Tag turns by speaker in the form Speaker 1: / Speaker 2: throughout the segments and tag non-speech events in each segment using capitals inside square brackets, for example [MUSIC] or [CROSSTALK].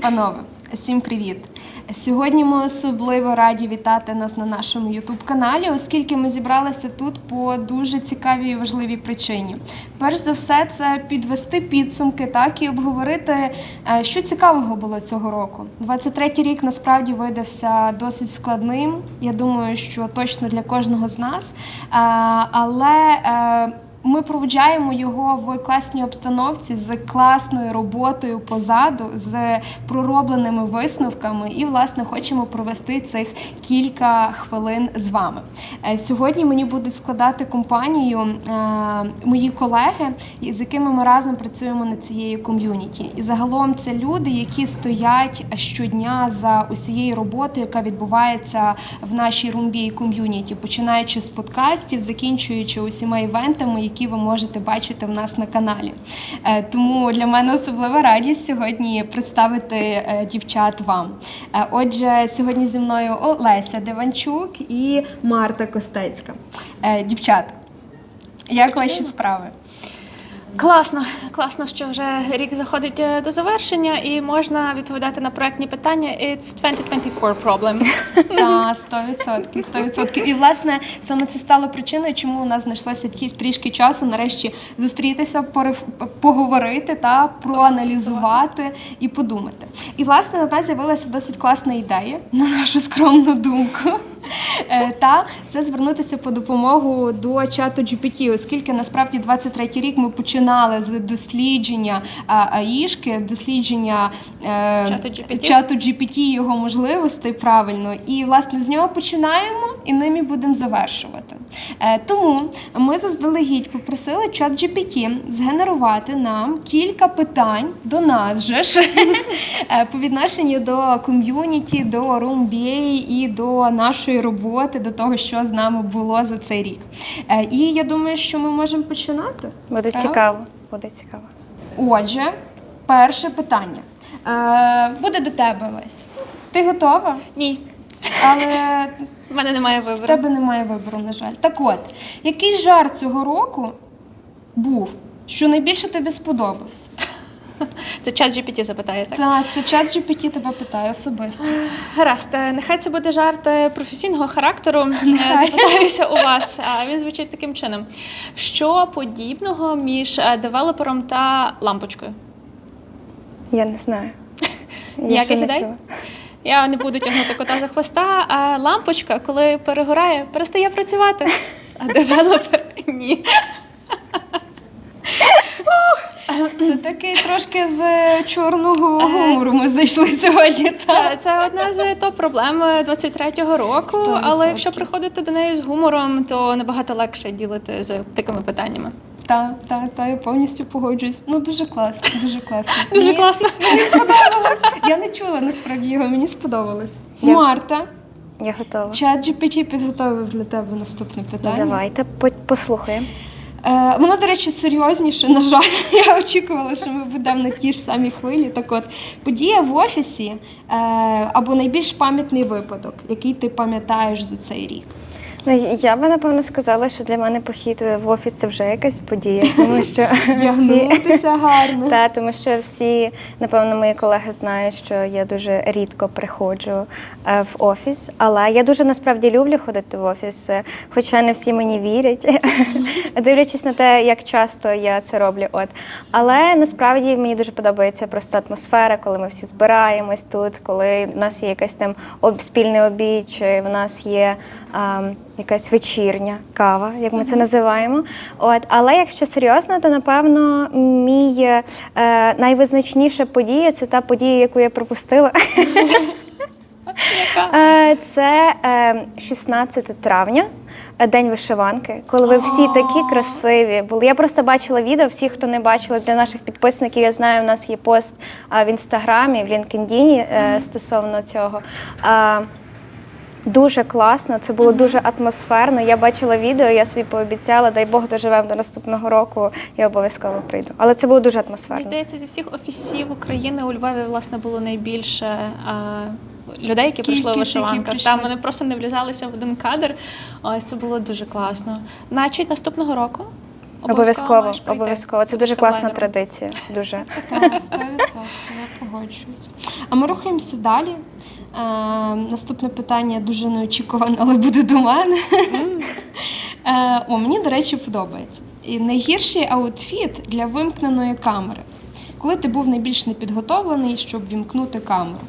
Speaker 1: панове, всім привіт! Сьогодні ми особливо раді вітати нас на нашому youtube каналі, оскільки ми зібралися тут по дуже цікавій і важливій причині. Перш за все, це підвести підсумки, так і обговорити, е, що цікавого було цього року. 23-й рік насправді видався досить складним. Я думаю, що точно для кожного з нас. Е, Але е, ми проводжаємо його в класній обстановці з класною роботою позаду, з проробленими висновками, і власне хочемо провести цих кілька хвилин з вами. Е, Сьогодні мені будуть складати компанію е, мої колеги, з якими ми разом працюємо над цією ком'юніті. І загалом це люди, які стоять щодня за усією роботою, яка відбувається в нашій румбі ком'юніті, починаючи з подкастів, закінчуючи усіма івентами, які ви можете бачити в нас на каналі. Е, Тому для мене особлива радість сьогодні представити е, дівчат вам. Е, Отже, сьогодні зі мною Олеся Деванчук і Марта Костецька. Дівчат, як ваші справи?
Speaker 2: Класно, класно, що вже рік заходить е, до завершення і можна відповідати на проектні питання. It's 2024 problem. [LAUGHS]
Speaker 1: Та, 100%, 100%. І власне саме це стало причиною, чому у нас знайшлося ті трішки часу нарешті зустрітися, поговорити та проаналізувати і подумати. І власне на нас з'явилася досить класна ідея, на нашу скромну думку. Е, Та це звернутися по допомогу до чату GPT, оскільки насправді 23-й рік ми починали з дослідження АІшки, дослідження е,
Speaker 2: Чату GPT.
Speaker 1: чату GPT, його можливостей правильно, і власне з нього починаємо і ним і будемо завершувати. Е, тому ми заздалегідь попросили чат GPT згенерувати нам кілька питань до нас же ж [LAUGHS] по відношенню до ком'юніті, до RoomBA і до нашої роботи, до того, що з нами було за цей рік. Е, І я думаю, що ми можемо починати.
Speaker 3: Буде
Speaker 1: Правда?
Speaker 3: цікаво. Буде цікаво.
Speaker 1: Отже, перше питання. Е, буде до тебе, Лесь. Ти готова?
Speaker 2: Ні,
Speaker 1: Але [LAUGHS]
Speaker 2: в мене немає
Speaker 1: в
Speaker 2: вибору.
Speaker 1: тебе немає вибору, на жаль. Так от, який жарт цього року був, що найбільше тобі сподобався? [LAUGHS]
Speaker 2: Це чат GPT запитає так.
Speaker 1: Та це чат GPT тебе питає особисто. [GASPS]
Speaker 2: Гаразд, е, нехай це буде жарт е, професійного характеру. Е, [LAUGHS] Запитаюся у вас. А він звучить таким чином: що подібного між девелопером та лампочкою?
Speaker 3: Я не знаю. [LAUGHS] Я
Speaker 2: Ніяких
Speaker 3: ще не
Speaker 2: ідей?
Speaker 3: чула.
Speaker 2: Я не буду тягнути кота за хвоста, а лампочка, коли перегорає, перестає працювати. А девелопер ні. [COUGHS]
Speaker 1: Це такий трошки з чорного гумору ми зайшли [LAUGHS] сьогодні. Та.
Speaker 2: Е, Це одна з топ проблем 23-го року.
Speaker 1: Сто
Speaker 2: Але якщо приходити до неї з гумором, то набагато легше ділити з такими питаннями.
Speaker 1: Та, та, та, я повністю погоджуюсь. Ну дуже класно, дуже класно. [LAUGHS]
Speaker 2: Дуже
Speaker 1: Мені-
Speaker 2: класно. [LAUGHS]
Speaker 1: Мені сподобалось. Я не чула насправді його, мені сподобалось.
Speaker 3: Я-
Speaker 1: Марта,
Speaker 3: Я готова.
Speaker 1: чат GPT підготовив для тебе наступне
Speaker 3: Ну,
Speaker 1: питання.
Speaker 3: давайте по- послухаємо.
Speaker 1: Е, воно, до речі, серйозніше. На жаль, [LAUGHS] я очікувала, що ми будемо на тій ж самій хвилі. Так от, подія в офісі е, або найбільш пам'ятний випадок, який ти пам'ятаєш за цей рік.
Speaker 3: Ну, я би напевно сказала, що для мене похід в офіс це вже якась подія, тому що [LAUGHS] всі...
Speaker 1: Вдягнутися гарно. [LAUGHS]
Speaker 3: Та, тому що всі, напевно, мої колеги знають, що я дуже рідко приходжу е, в офіс. Але я дуже насправді люблю ходити в офіс, е, хоча не всі мені вірять, [LAUGHS] дивлячись на те, як часто я це роблю. От. Але насправді мені дуже подобається просто атмосфера, коли ми всі збираємось тут, коли в нас є якась там спільний обід, чи в нас є. А, Якась вечірня кава, як ми це називаємо. От, але якщо серйозно, то напевно мій е, найвизначніша подія це та подія, яку я пропустила. Е, Це е, 16 травня, е, день вишиванки, коли ви всі такі красиві були. Я просто бачила відео. Всі, хто не бачили для наших підписників, я знаю, у нас є пост е, в інстаграмі, в LinkedIn е, стосовно цього. Дуже класно, це було дуже атмосферно. Я бачила відео, я собі пообіцяла, дай Бог доживемо до наступного року, я обов'язково прийду. Але це було дуже
Speaker 2: Мені
Speaker 3: атмосферно.
Speaker 2: здається, зі всіх офісів України у Львові власне було найбільше. а, Людей, які прийшли
Speaker 1: Кількість,
Speaker 2: вишиванках. Там вони просто не влізалися в один кадр. Ось це було дуже класно. Значить, наступного року
Speaker 3: Обов'язково,
Speaker 2: маєш прийти.
Speaker 3: обов'язково. Це дуже класна
Speaker 2: хедлайнером.
Speaker 3: традиція. Дуже.
Speaker 1: Так, 100%, я погоджуюсь. А ми рухаємося далі. Е, наступне питання дуже неочікуване, але буде до мене. Е, о, мені, до речі, подобається. І найгірший аутфіт для вимкненої камери. Коли ти був найбільш непідготовлений, щоб вімкнути камеру.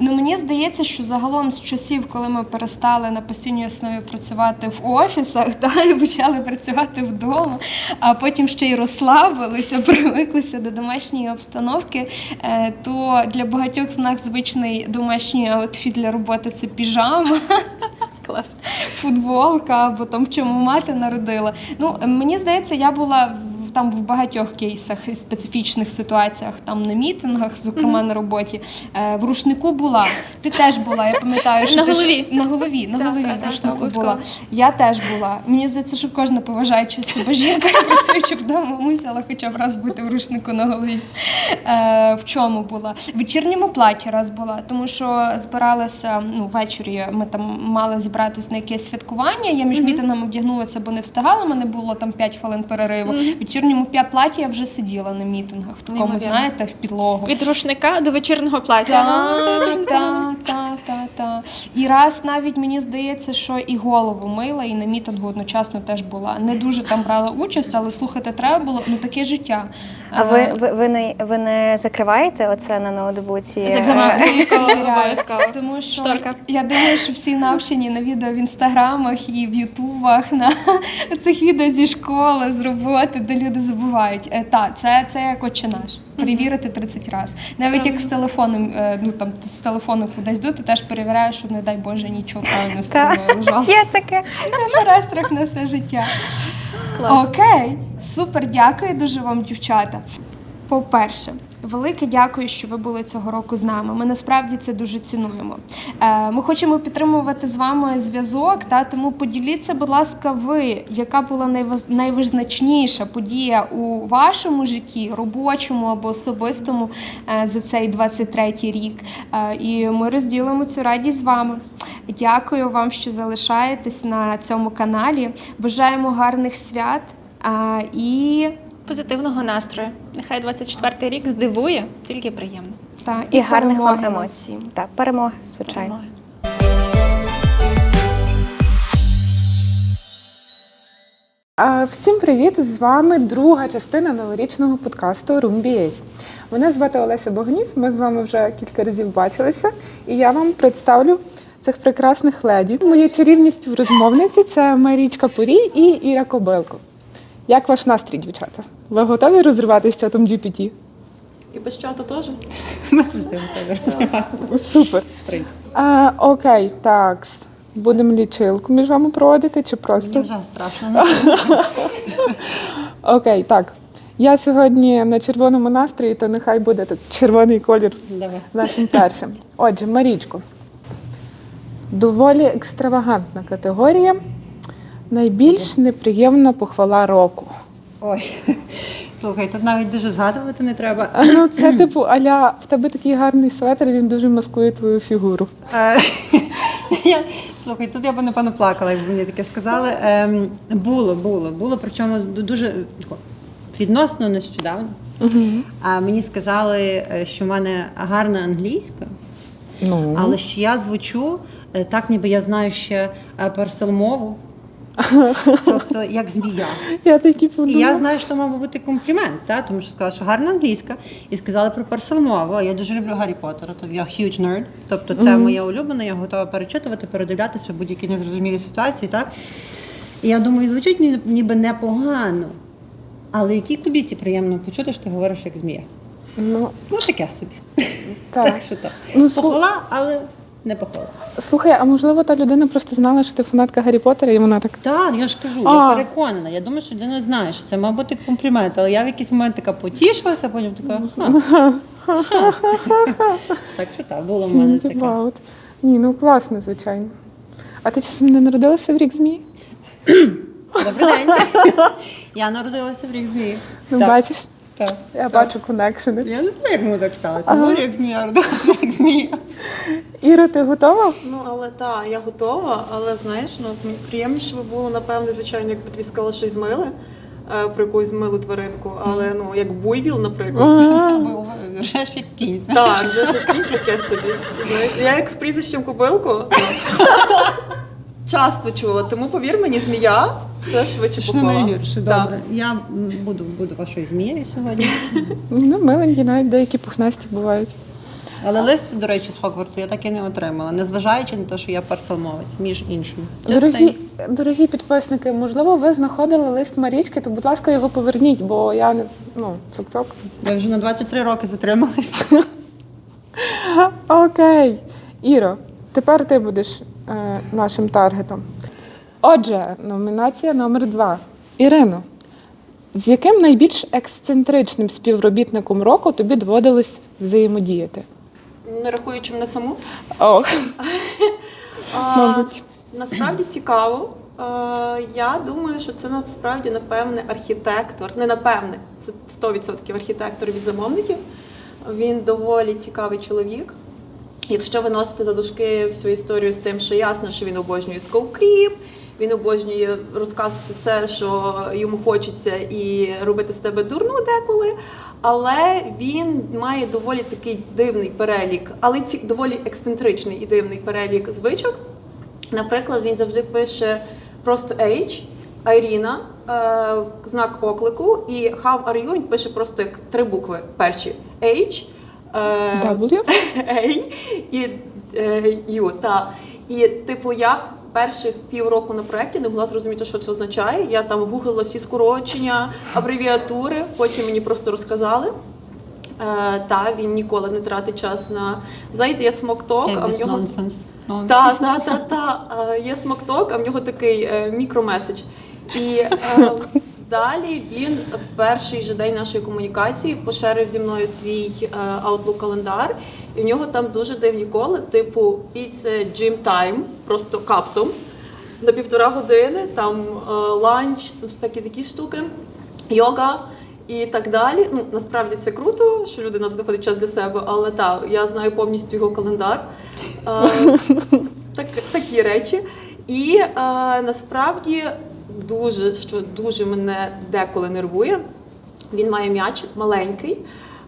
Speaker 1: Ну, мені здається, що загалом з часів, коли ми перестали на постійній основі працювати в офісах, [LAUGHS] та, і почали працювати вдома, а потім ще й розслабилися, [LAUGHS] привиклися до домашньої обстановки, е, то для багатьох з нас звичний домашній аутфіт для роботи це піжама [LAUGHS]
Speaker 2: Клас.
Speaker 1: футболка або там чому мати народила. Ну мені здається, я була там в багатьох кейсах і специфічних ситуаціях, там на мітингах, зокрема на роботі. Е, в рушнику була. Ти теж була. Я пам'ятаю, що
Speaker 2: На
Speaker 1: ти ж-
Speaker 2: голові.
Speaker 1: на голові, на голові в рушнику була. Я теж була. Мені здається, що кожна поважаюча себе жінка, [LAUGHS] працюючи вдома, мусила хоча б раз бути в рушнику на голові. Е, в чому була? В вечірньому платі раз була, тому що збиралася ну, ввечері. Ми там мали зібратися на якесь святкування. Я між мітингами вдягнулася, бо не встигала. У мене було там 5 хвилин перериву. В вечірньому платі я вже сиділа на мітингах, в такому, знаєте, в підлогу.
Speaker 2: Від рушника до вечірнього плаття. Це дуже
Speaker 1: Так,
Speaker 2: прикольно.
Speaker 1: так, так, так, так. І раз навіть мені здається, що і голову мила, і на мітингу одночасно теж була. Не дуже там брала участь, але слухати треба було. Ну таке життя.
Speaker 3: А ви,
Speaker 1: Е,
Speaker 3: ви, ви, не, ви не закриваєте оце на ноутбуці?
Speaker 2: Як
Speaker 3: Е,
Speaker 2: завжди.
Speaker 1: Обов'язково [LAUGHS]
Speaker 2: обов'язково.
Speaker 1: Тому що
Speaker 2: Шторка.
Speaker 1: я думаю, що всі навчені на відео в інстаграмах і в Ютубах на [LAUGHS] цих відео зі школи, з роботи, де люди забувають. Е, та, це, це як отче наш. Перевірити 30 разів. Навіть як з телефоном, е, ну там з телефону кудись йду, то теж перевіряєш, щоб, не дай Боже, нічого правильно з тобою лежало.
Speaker 3: Є таке.
Speaker 1: На перестрах на все життя.
Speaker 2: Клас.
Speaker 1: Окей, супер, дякую дуже вам, дівчата. По-перше, велике дякую, що ви були цього року з нами. Ми насправді це дуже цінуємо. Е, Ми хочемо підтримувати з вами зв'язок, та тому поділіться, будь ласка, ви, яка була найвизначніша подія у вашому житті, робочому або особистому е, за цей 23-й рік. Е, І ми розділимо цю радість з вами. Дякую вам, що залишаєтесь на цьому каналі. Бажаємо гарних свят. І,
Speaker 2: Позитивного настрою. Нехай 24-й рік здивує, тільки приємно.
Speaker 1: та,
Speaker 3: І гарних вам
Speaker 1: перемоги нам
Speaker 3: емоцій. Так, перемоги, звичайно.
Speaker 2: Перемоги.
Speaker 4: Всім привіт! З вами друга частина новорічного подкасту Room BH. Мене звати Олеся Богніс. Ми з вами вже кілька разів бачилися, і я вам представлю цих прекрасних леді. Мої чарівні співрозмовниці це Марічка Порій і Іра Кобилко. Як ваш настрій, дівчата? Ви готові розривати з чатом GPT?
Speaker 5: І без чату теж?
Speaker 6: Ми завжди готові
Speaker 4: Супер. А, окей, так. Будемо лічилку між вами проводити чи просто?
Speaker 6: Мені вже страшно. [LAUGHS]
Speaker 4: Окей, так. Я сьогодні на червоному настрої, то нехай буде тут червоний колір
Speaker 6: Давай.
Speaker 4: нашим першим. Отже, Марічко. Доволі екстравагантна категорія. Найбільш неприємна похвала року.
Speaker 6: Ой, [LAUGHS] слухай, тут навіть дуже згадувати не треба.
Speaker 4: Ну, це [CLEARS THROAT] типу, аля, в тебе такий гарний светр, він дуже маскує твою фігуру. [LAUGHS]
Speaker 6: Слухай, тут я б напевно плакала, якби мені таке сказали. Ем, Було, було, було, причому дуже відносно нещодавно. А мені сказали, е, що в мене гарна англійська,
Speaker 4: Ну,
Speaker 6: але що я звучу е, так, ніби я знаю ще е, перселмову. Тобто як змія.
Speaker 4: я такі
Speaker 6: І я знаю, що мав бути комплімент, та? тому що сказала, що гарна англійська, і сказали про персонмову. Я дуже люблю Гаррі Поттера, тобто я huge nerd. Тобто це моє улюблене, я готова перечитувати, передивлятися в будь-які незрозумілі ситуації. Так? І я думаю, звучить ні- ніби непогано. Але якій кубіті приємно почути, що ти говориш як змія.
Speaker 4: Ну,
Speaker 6: Ну таке собі.
Speaker 4: так.
Speaker 6: Так що так.
Speaker 4: Ну,
Speaker 6: Похвала, але не похвала.
Speaker 4: Слухай, а можливо, та людина просто знала, що ти фанатка Гаррі Поттера, і вона так.
Speaker 6: Так, я ж кажу,
Speaker 4: А.
Speaker 6: я переконана. Я думаю, що людина знає, що це мав бути комплімент, але я в якийсь момент така потішилася, а потім така. «Ха». Так що так, було в мене
Speaker 4: Think
Speaker 6: таке.
Speaker 4: about. Ні, ну класно, звичайно. А ти часом не народилася в рік змії?
Speaker 6: Добрий день. Я народилася в рік змії.
Speaker 4: Ну,
Speaker 6: Так,
Speaker 4: бачиш,
Speaker 6: так.
Speaker 4: я бачу коннекшени.
Speaker 6: Я не знаю, як воно так сталося. Говорю, як змія, родилася [LAUGHS] як змія.
Speaker 4: Іра, ти готова?
Speaker 5: Ну, але так, я готова, але знаєш, ну мені приємніше би було, напевне, звичайно, якби тобі сказали щось миле. е, про якусь милу тваринку, але ну як буйвіл, наприклад.
Speaker 6: Ага. Вже ж як кінь.
Speaker 5: Так, вже ж який таке собі. Я як з прізвищем кубилку [LAUGHS] часто чула, тому повір мені, змія це швидше
Speaker 6: Що не
Speaker 5: покола.
Speaker 6: найгірше,
Speaker 5: Так.
Speaker 6: добре. Я м, буду, буду вашою змією сьогодні. [LAUGHS]
Speaker 4: Ну, миленькі, навіть деякі пухнасті бувають.
Speaker 6: Але лист, до речі, з Хогвартсу я так і не отримала, незважаючи на те, що я парселмовець, між іншим. Just
Speaker 4: Дорогі,
Speaker 6: saying.
Speaker 4: дорогі підписники, можливо, ви знаходили лист Марічки, то, будь ласка, його поверніть, бо я не ну, цок-цок.
Speaker 6: Ви вже на 23 роки затримались. [LAUGHS] [LAUGHS]
Speaker 4: Окей. Іро, тепер ти будеш е, нашим таргетом. Отже, номінація номер два. Ірино, з яким найбільш ексцентричним співробітником року тобі доводилось взаємодіяти?
Speaker 5: Не рахуючи мене саму.
Speaker 4: О,
Speaker 5: А,
Speaker 4: Мабуть.
Speaker 5: Насправді цікаво. Я думаю, що це насправді напевне архітектор. Не напевне, це 100% архітектор від замовників. Він доволі цікавий чоловік. Якщо ви носите за дужки всю історію з тим, що ясно, що він обожнює скоукріп, він обожнює розказувати все, що йому хочеться, і робити з тебе дурну деколи. Але він має доволі такий дивний перелік, але ці доволі ексцентричний і дивний перелік звичок. Наприклад, він завжди пише просто H, Айріна, е, знак оклику, і How are you? Він пише просто як три букви. Перші H, е,
Speaker 4: W? [LAUGHS]
Speaker 5: A і е, U. Та. І типу, я перших півроку на проєкті не могла зрозуміти, що це означає. Я там гуглила всі скорочення, абревіатури, потім мені просто розказали. Е, та він ніколи не тратить час на знаєте, є смокток, а в нього
Speaker 6: нонсенс.
Speaker 5: Та, та, та, та. Е, Є смокток, а в нього такий е, мікромеседж. І е, [LAUGHS] далі він в перший же день нашої комунікації поширив зі мною свій е, Outlook календар. І в нього там дуже дивні коли, типу it's gym time, просто капсом на півтора години, там е, ланч, там всякі такі штуки, йога. І так далі. Ну насправді це круто, що людина знаходить час для себе, але так, я знаю повністю його календар. Е, [LAUGHS] так, такі речі. І е, насправді дуже, що дуже мене деколи нервує. Він має м'ячик маленький,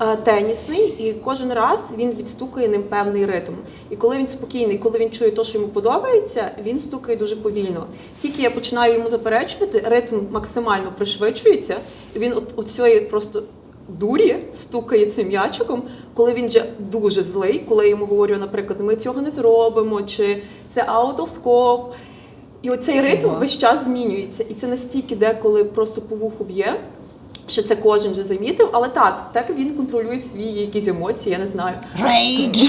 Speaker 5: е, тенісний, і кожен раз він відстукає ним певний ритм. І коли він спокійний, коли він чує те, що йому подобається, він стукає дуже повільно. Тільки я починаю йому заперечувати, ритм максимально пришвидшується. І він от, от цієї просто дурі стукає цим м'ячиком, коли він вже дуже злий, коли я йому говорю, наприклад, ми цього не зробимо, чи це out of scope. І оцей ритм весь час змінюється. І це настільки деколи просто по вуху б'є, що це кожен вже замітив. Але так, так він контролює свої якісь емоції, я не знаю.
Speaker 6: Рейдж! [LAUGHS]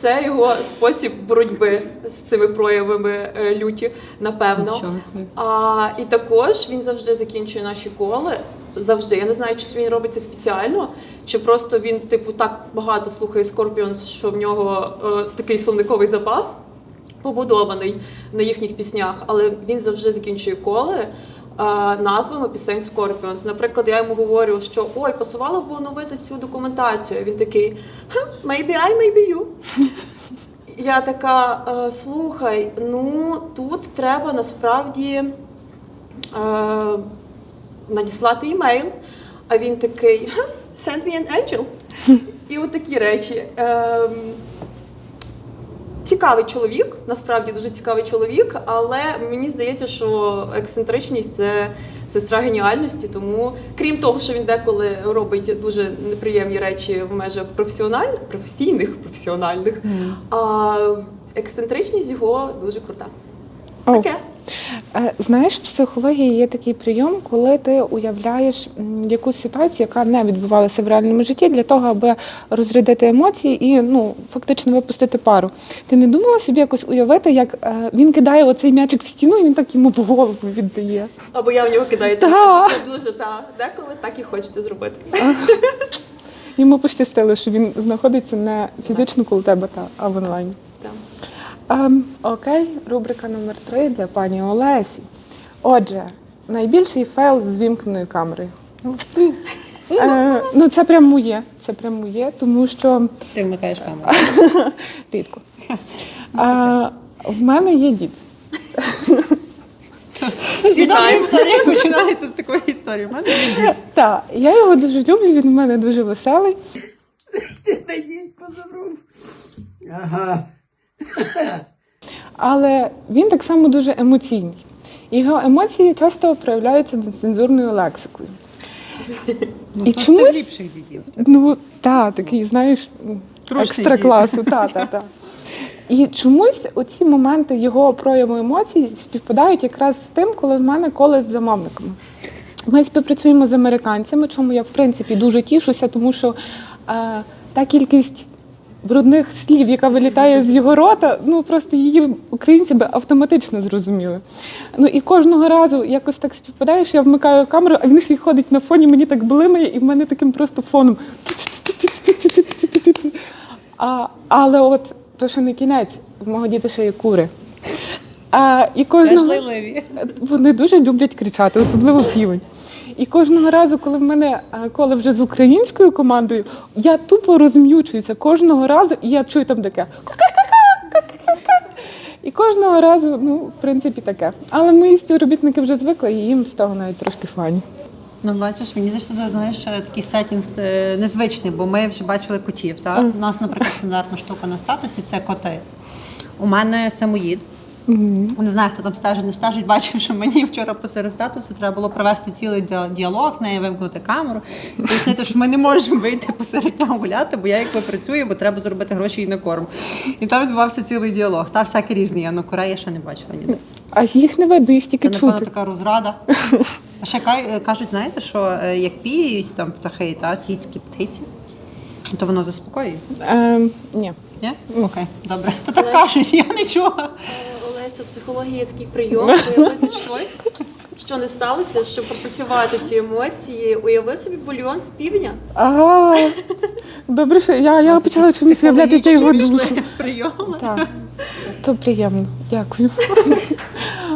Speaker 5: Це його спосіб боротьби з цими проявами е, люті, напевно. А, і також він завжди закінчує наші коли. Завжди. Я не знаю, чи це він робить це спеціально, чи просто він, типу, так багато слухає Scorpions, що в нього е, такий словниковий запас побудований на їхніх піснях, але він завжди закінчує коли. е, Назвами пісень Scorpions. Наприклад, я йому говорю, що ой, пасувало б оновити цю документацію. Він такий «Ха, maybe I, maybe you. [LAUGHS] Я така, «Е, слухай, ну тут треба насправді е, надіслати імейл. А він такий «Ха, send me an angel. [LAUGHS] І от такі речі. Ем, Цікавий чоловік, насправді дуже цікавий чоловік, але мені здається, що ексцентричність це сестра геніальності. Тому, крім того, що він деколи робить дуже неприємні речі в межах професіональних, професійних, професіональних, а ексцентричність його дуже крута. Таке.
Speaker 4: Е, Знаєш, в психології є такий прийом, коли ти уявляєш якусь ситуацію, яка не відбувалася в реальному житті, для того, аби розрядити емоції і ну фактично випустити пару. Ти не думала собі якось уявити, як е, він кидає оцей м'ячик в стіну, і він так йому в голову віддає.
Speaker 5: Або я в нього кидаю
Speaker 4: Та.
Speaker 5: так. Дуже та деколи так і хочеться зробити.
Speaker 4: Йому пощастило, що він знаходиться не фізично коло тебе, та а в онлайні. Ем, окей, рубрика номер три для пані Олесі. Отже, найбільший файл з вімкненою камерою. Е, ну, це прям моє. Це прям моє, тому що
Speaker 6: Ти вмикаєш камеру.
Speaker 4: рідко. А, в мене є дід.
Speaker 6: Всі добрі історії починаються з такої історії. У мене є дід.
Speaker 4: Так, я його дуже люблю, він у мене дуже веселий.
Speaker 7: Ага.
Speaker 4: Але він так само дуже емоційний. Його емоції часто проявляються нецензурною лексикою.
Speaker 6: Ну,
Speaker 4: І чомусь-
Speaker 6: ліпших дідів.
Speaker 4: Ну, та, такий, знаєш,
Speaker 6: Трушний
Speaker 4: екстра класу, та, та, та. І чомусь оці моменти його прояву емоцій співпадають якраз з тим, коли в мене колес з замовниками. Ми співпрацюємо з американцями, чому я в принципі дуже тішуся, тому що е, та кількість брудних слів, яка вилітає з його рота, ну просто її українці би автоматично зрозуміли. Ну і кожного разу якось так співпадає, що я вмикаю камеру, а він ще й ходить на фоні, мені так блимає, і в мене таким просто фоном. А, але от то ще не кінець, в мого діда ще є кури. А, і кожного... Вони дуже люблять кричати, особливо півень. І кожного разу, коли в мене е, коли вже з українською командою, я тупо розм'ючуюся кожного разу, і я чую там таке. І кожного разу, ну, в принципі, таке. Але мої співробітники вже звикли, і їм з того навіть трошки фані.
Speaker 6: Ну, бачиш, мені здається, тут, знаєш, такий сетінг е, незвичний, бо ми вже бачили котів. Так? У нас, наприклад, стандартна штука на статусі це коти. У мене самоїд. Не знаю, хто там стежить, не стежить. Бачив, що мені вчора посеред статусу треба було провести цілий діалог з нею, вимкнути камеру, пояснити, що ми не можемо вийти посеред дня гуляти, бо я якби працюю, бо треба заробити гроші і на корм. І там відбувався цілий діалог. Та всякі різні. Я на я ще не бачила ніде.
Speaker 4: А їх не видно, їх тільки
Speaker 6: Це, напевно,
Speaker 4: чути.
Speaker 6: така розрада. А ще кажуть, знаєте, що е, як піють там птахи, та світські птиці, то воно заспокоює.
Speaker 4: Ем, ні.
Speaker 6: Ні? Окей, добре. То так кажуть, я не чула.
Speaker 5: Олесю, в психології є такий прийом, уявити щось, що не сталося, щоб пропрацювати ці емоції. Уяви собі бульйон з півня.
Speaker 4: Ага. Добре, що я, я почала чомусь уявляти, я його душу.
Speaker 6: прийоми.
Speaker 4: Так, то приємно. Дякую.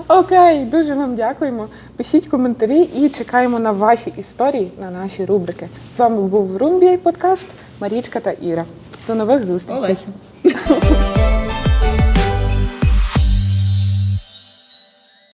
Speaker 4: Окей, дуже вам дякуємо. Пишіть коментарі і чекаємо на ваші історії на наші рубрики. З вами був Румбій подкаст Марічка та Іра. До нових зустрічей.
Speaker 6: Олеся.